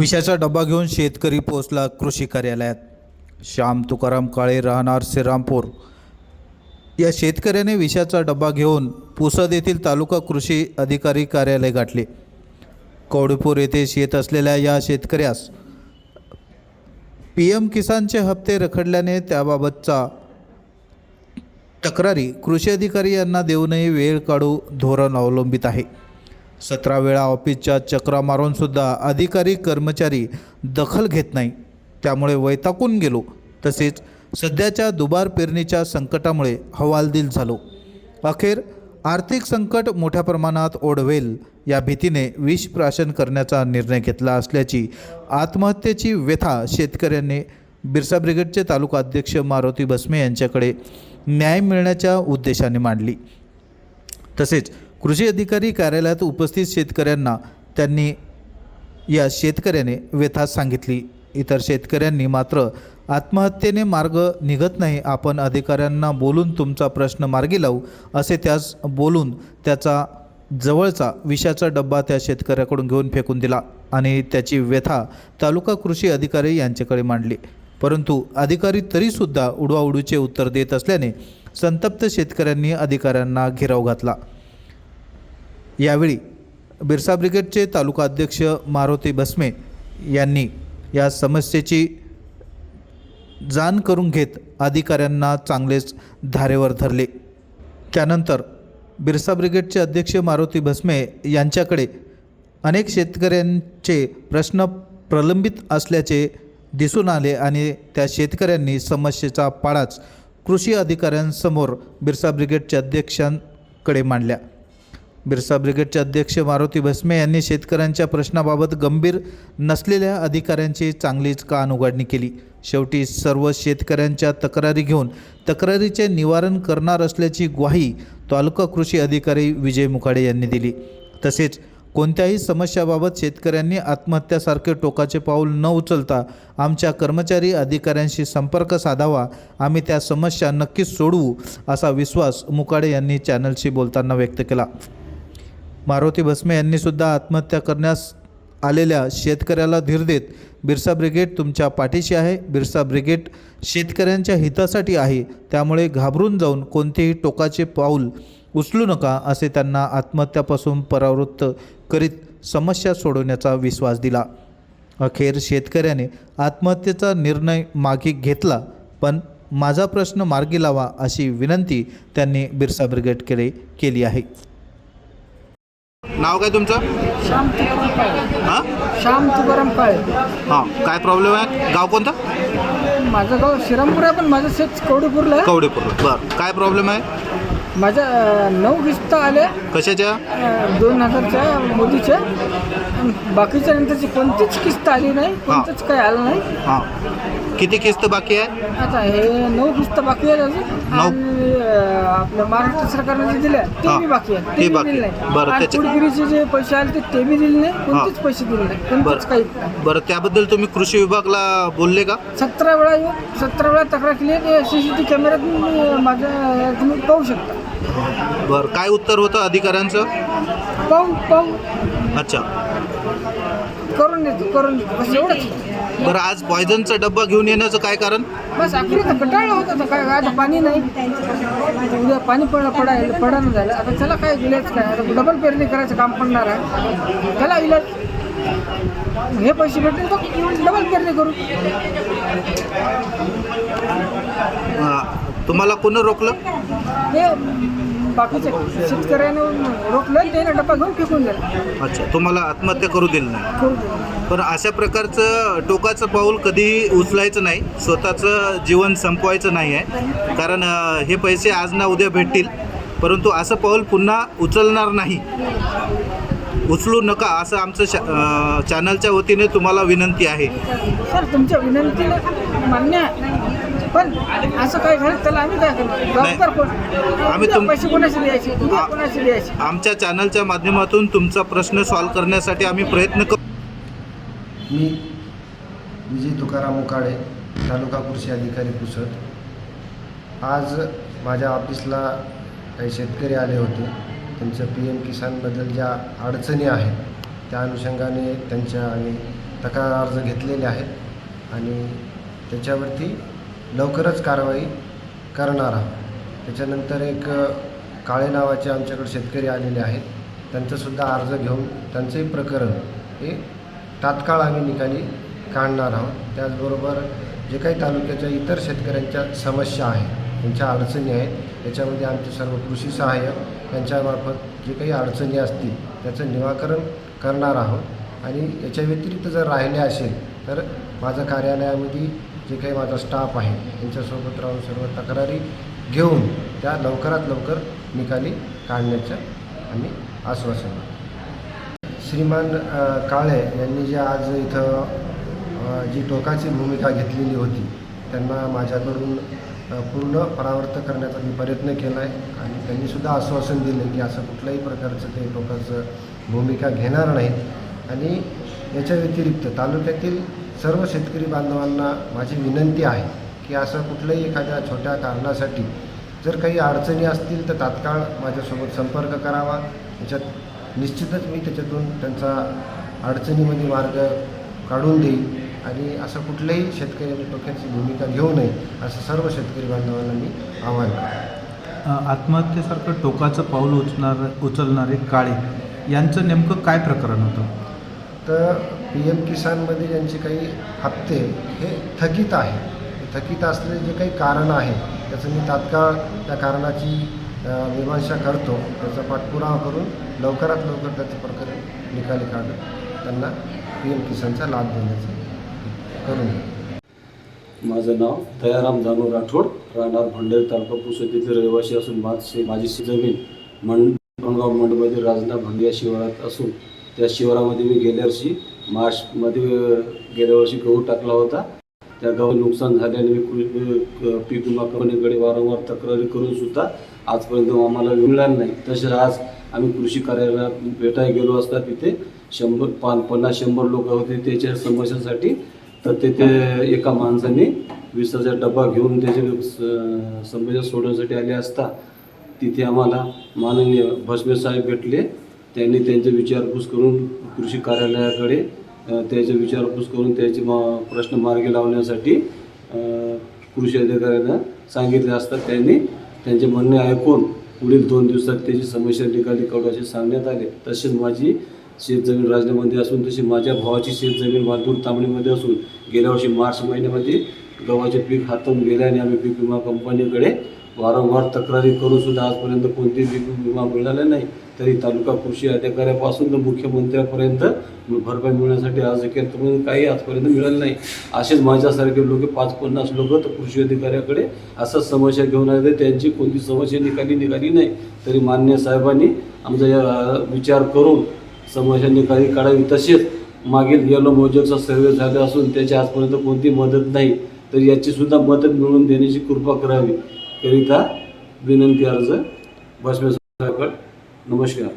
विषाचा डबा घेऊन शेतकरी पोहोचला कृषी कार्यालयात. श्याम तुकाराम काळे राहणार श्रीरामपूर. या शेतकऱ्याने विषाचा डबा घेऊन पुसद येथील तालुका कृषी अधिकारी कार्यालय गाठले. कवडीपूर येथे शेत असलेल्या या शेतकऱ्यास पी एम किसानचे हप्ते रखडल्याने त्याबाबतचा तक्रारी कृषी अधिकारी यांना देऊनही वेळ काढू धोरण अवलंबित आहे. सतरा वेळा ऑफिसच्या चक्रा मारूनसुद्धा अधिकारी कर्मचारी दखल घेत नाही. त्यामुळे वैताकून गेलो. तसेच सध्याच्या दुबार पेरणीच्या संकटामुळे हवालदिल झालो. अखेर आर्थिक संकट मोठ्या प्रमाणात ओढवेल या भीतीने विष प्राशन करण्याचा निर्णय घेतला असल्याची आत्महत्येची व्यथा शेतकऱ्यांनी बिरसा ब्रिगेडचे तालुका अध्यक्ष मारुती भस्मे यांच्याकडे न्याय मिळण्याच्या उद्देशाने मांडली. तसेच कृषी अधिकारी कार्यालयात उपस्थित शेतकऱ्यांना त्यांनी या शेतकऱ्याने व्यथा सांगितली. इतर शेतकऱ्यांनी मात्र आत्महत्येने मार्ग निघत नाही. आपण अधिकाऱ्यांना बोलून तुमचा प्रश्न मार्गी लावू असे त्यास बोलून त्याचा जवळचा विषाचा डब्बा त्या शेतकऱ्याकडून घेऊन फेकून दिला आणि त्याची व्यथा तालुका कृषी अधिकारी यांच्याकडे मांडली. परंतु अधिकारी तरीसुद्धा उडवाउडूचे उत्तर देत असल्याने संतप्त शेतकऱ्यांनी अधिकाऱ्यांना घेराव घातला. यावेळी बिरसा ब्रिगेडचे तालुका अध्यक्ष मारुती भस्मे यांनी या समस्येची जाण करून घेत अधिकाऱ्यांना चांगलेच धारेवर धरले. त्यानंतर बिरसा ब्रिगेडचे अध्यक्ष मारुती भस्मे यांच्याकडे अनेक शेतकऱ्यांचे प्रश्न प्रलंबित असल्याचे दिसून आले आणि त्या शेतकऱ्यांनी समस्येचा पाडाच कृषी अधिकाऱ्यांसमोर बिरसा ब्रिगेडच्या अध्यक्षांकडे मांडल्या. बिरसा ब्रिगेडचे अध्यक्ष मारुती भस्मे यांनी शेतकऱ्यांच्या प्रश्नाबाबत गंभीर नसलेल्या अधिकाऱ्यांची चांगलीच कान उघडणी केली. शेवटी सर्व शेतकऱ्यांच्या तक्रारी घेऊन तक्रारीचे निवारण करणार असल्याची ग्वाही तालुका कृषी अधिकारी विजय मुखाडे यांनी दिली. तसेच कोणत्याही समस्याबाबत शेतकऱ्यांनी आत्महत्यासारखे टोकाचे पाऊल न उचलता आमच्या कर्मचारी अधिकाऱ्यांशी संपर्क साधावा आम्ही त्या समस्या नक्कीच सोडवू असा विश्वास मुकाडे यांनी चॅनलशी बोलताना व्यक्त केला. मारुती भस्मे यांनी सुद्धा आत्महत्या करण्यास आलेल्या शेतकऱ्याला धीर देत बिरसा ब्रिगेड तुमच्या पाठीशी आहे. बिरसा ब्रिगेड शेतकऱ्यांच्या हितासाठी आहे. त्यामुळे घाबरून जाऊन कोणतेही टोकाचे पाऊल उचलू नका असे त्यांना आत्महत्यापासून परावृत्त करीत समस्या सोडवण्याचा विश्वास दिला. अखेर शेतकऱ्याने आत्महत्येचा निर्णय मागे घेतला पण माझा प्रश्न मार्गी लावा अशी विनंती त्यांनी बिरसा ब्रिगेडकडे केली आहे. नाव काय तुमचं? श्याम तुकाराम हां? श्याम तुकाराम काळे हां काय प्रॉब्लेम आहे? गाव कोणतं? माझं गाव श्रीरामपूर आहे पण माझं शेत कवडीपूरला आहे. कवडेपूर बरं काय प्रॉब्लेम आहे? माझ्या अं, नऊ किस्त आले. कशाच्या अं, दोन हजारच्या मोदीचे. आणि बाकीच्या नंतरची कोणतीच किस्त आली नाही कोणतंच काही आलं नाही. हां. किती किस्त बाकी आहे? आता हे नऊ किस्त बाकी आहेत अजून. नऊ? आणि अं, आपल्या महाराष्ट्र सरकारने जे दिले ते हा. बी बाकी आहे. ते बी बाकी दिले आहे. नाही बरं, त्याच्या- कुडगिरीचे जे पैसे आले ते ते बी दिले नाही. कोणतेच पैसे दिले नाही. कोणतेच बरं. बरं त्याबद्दल तुम्ही कृषी विभागला बोलले का? सतरा वेळा येऊन सतरा वेळा तक्रार केली आहे. सी सी टी कॅमेऱ्यात माझ्या तुम्ही पाहू शकता. बरं काय उत्तर होतं अधिकाऱ्यांचं? पाहू पाहू. अच्छा. करून देतो करून देतो. बस एवढंच. बरं आज पॉयझनचा डब्बा घेऊन येण्याचं काय कारण? बस आखरी तर कटाळलं होतं तर काय आता पाणी नाही. उद्या पाणी पड पडायला पडायला झालं. आता त्याला काय इलाज काय? आता डबल पेरणी करायचं काम पडणार आहे. त्याला इलाज हे पैसे भेटतील तर डबल पेरणी करू. तुम्हाला कोणी रोखलं? हे बाकीचे शेतकऱ्याने रोखलं त्याने डब्बा घेऊन फेकून दिला. अच्छा तुम्हाला आत्महत्या करू दिली नाही. दिला पण अशा प्रकारचं टोकाचं पाऊल कधीही उचलायचं नाही स्वतःचं जीवन संपवायचं नाही आहे. कारण अं, हे पैसे आज ना उद्या भेटतील परंतु असं पाऊल पुन्हा उचलणार नाही. उचलू नका असं आमचं शा अं, चॅनलच्या वतीने तुम्हाला विनंती आहे. सर तुमच्या विनंतीला मान्य आहे. पण असं काय झालं त्याला आम्ही काय करणार? जबाबदार कोण? आम्ही उद्या तुम- पैसे कोणाचे द्यायचे? उद्या आ- कोणाचे द्यायचे? आमच्या चॅनलच्या माध्यमातून तुमचा प्रश्न सॉल्व्ह करण्यासाठी आम्ही प्रयत्न करू मी विजय तुकाराम मुकाडे तालुका कृषी अधिकारी पुसद आज माझ्या ऑफिसला काही शेतकरी आले होते. त्यांच्या पी एम किसानबद्दल ज्या अडचणी आहेत त्या अनुषंगाने त्यांच्या आणि तक्रार अर्ज घेतलेले आहेत. आणि त्याच्यावरती लवकरच कारवाई करणार आहोत. त्याच्यानंतर एक काळे नावाचे आमच्याकडे शेतकरी आलेले आहेत. त्यांचंसुद्धा अर्ज घेऊन त्यांचंही प्रकरण हे तात्काळ आम्ही निकाली काढणार आहोत. त्याचबरोबर जे काही तालुक्याच्या इतर शेतकऱ्यांच्या समस्या आहेत त्यांच्या अडचणी आहेत त्याच्यामध्ये आमचे सर्व कृषी सहाय्यक यांच्यामार्फत जे काही अडचणी असतील त्याचं निराकरण करणार आहोत. आणि याच्या व्यतिरिक्त जर राहिले असेल तर माझं कार्यालयामध्ये जे काही माझा स्टाफ आहे त्यांच्यासोबत राहून सर्व तक्रारी घेऊन त्या लवकरात लवकर निकाली काढण्याचं आम्ही आश्वासन श्रीमान काळे यांनी जे आज इथं जी टोकाची भूमिका घेतलेली होती त्यांना माझ्याकडून पूर्ण परावर्त करण्याचा मी प्रयत्न केला आहे आणि त्यांनीसुद्धा आश्वासन दिलं की असं कुठल्याही प्रकारचं ते टोकाचं भूमिका घेणार नाहीत. आणि याच्या व्यतिरिक्त तालुक्यातील सर्व शेतकरी बांधवांना माझी विनंती आहे की असं कुठल्याही एखाद्या छोट्या कारणासाठी जर काही अडचणी असतील तर तात्काळ माझ्यासोबत संपर्क करावा. याच्यात निश्चितच मी त्याच्यातून त्यांचा अडचणीमध्ये मार्ग काढून देईल आणि असं कुठल्याही शेतकऱ्यांनी डोक्याची भूमिका घेऊ नये असं सर्व शेतकरी बांधवांना मी आवाहन करतो. आत्महत्येसारखं टोकाचं पाऊल उचलणार उचलणारे काळे यांचं नेमकं काय प्रकरण होतं? तर पी एम किसानमध्ये ज्यांचे काही हप्ते हे थकीत आहे थकीत असलेले जे काही कारण आहे त्याचं मी तात्काळ त्या कारणाची मीमांसा करतो. त्याचा पाठपुरावा करून लवकरात लवकर त्याचं प्रकरण निकाली काढून त्यांना पी एम किसानचा लाभ देण्याचं करून माझं नाव दयाराम जानू राठोड. राहणार भंडेर तालुका पुसद येथील रहिवासी असून माझी माझी जमीन मंड मंडगाव मंडमध्ये राजना भंडे शिवारात असून त्या शिवारामध्ये मी गेल्या वर्षी मार्चमध्ये गेल्या वर्षी गहू टाकला होता. त्या गहू नुकसान झाल्याने मी पीक विमा कंपनीकडे वारंवार तक्रारी करून सुद्धा आजपर्यंत आम्हाला मिळणार नाही. तसेच आज आम्ही कृषी कार्यालयात भेटायला गेलो असता तिथे शंभर पा पन्नास शंभर लोक होते. त्याच्या समस्यांसाठी तर तिथे एका माणसाने विसाचा डबा घेऊन त्याचे समस्या सोडवण्यासाठी आले असता तिथे आम्हाला माननीय भस्मे साहेब भेटले. त्यांनी त्यांचा विचारपूस करून कृषी कार्यालयाकडे त्याचा विचारपूस करून त्याचे मा प्रश्न मार्गी लावण्यासाठी कृषी अधिकाऱ्यांना सांगितले असतात. त्यांनी त्यांचे म्हणणे ऐकून पुढील दोन दिवसात त्याची समस्या निकाली काढण्याचे सांगण्यात आले. तसेच माझी शेतजमीन राजनामध्ये असून तशी माझ्या भावाची शेतजमीन वालतूर तांबडीमध्ये असून गेल्या वर्षी मार्च महिन्यामध्ये गव्हाचे पीक हातून गेल्याने आम्ही पीक विमा कंपनीकडे वारंवार तक्रारी करून सुद्धा आजपर्यंत कोणतेही पीक विमा मिळाला नाही. तरी तालुका कृषी अधिकाऱ्यापासून तर मुख्यमंत्र्यापर्यंत भरपाई मिळण्यासाठी अर्ज केला. तर काही आजपर्यंत मिळालं नाही. असेच माझ्यासारखे लोक पाच पन्नास लोक तर कृषी अधिकाऱ्याकडे असंच समस्या घेऊन आले. त्यांची कोणती समस्या निकाली निघाली नाही. तरी मान्य साहेबांनी आमचा या विचार करून समस्या निकाली काढावी. तसेच मागील येलो मोजकचा सर्वे झाला असून त्याची आजपर्यंत कोणती मदत नाही. तर याची सुद्धा मदत मिळवून देण्याची कृपा करावी. करिता विनंती अर्ज भस्मे नमस्कार.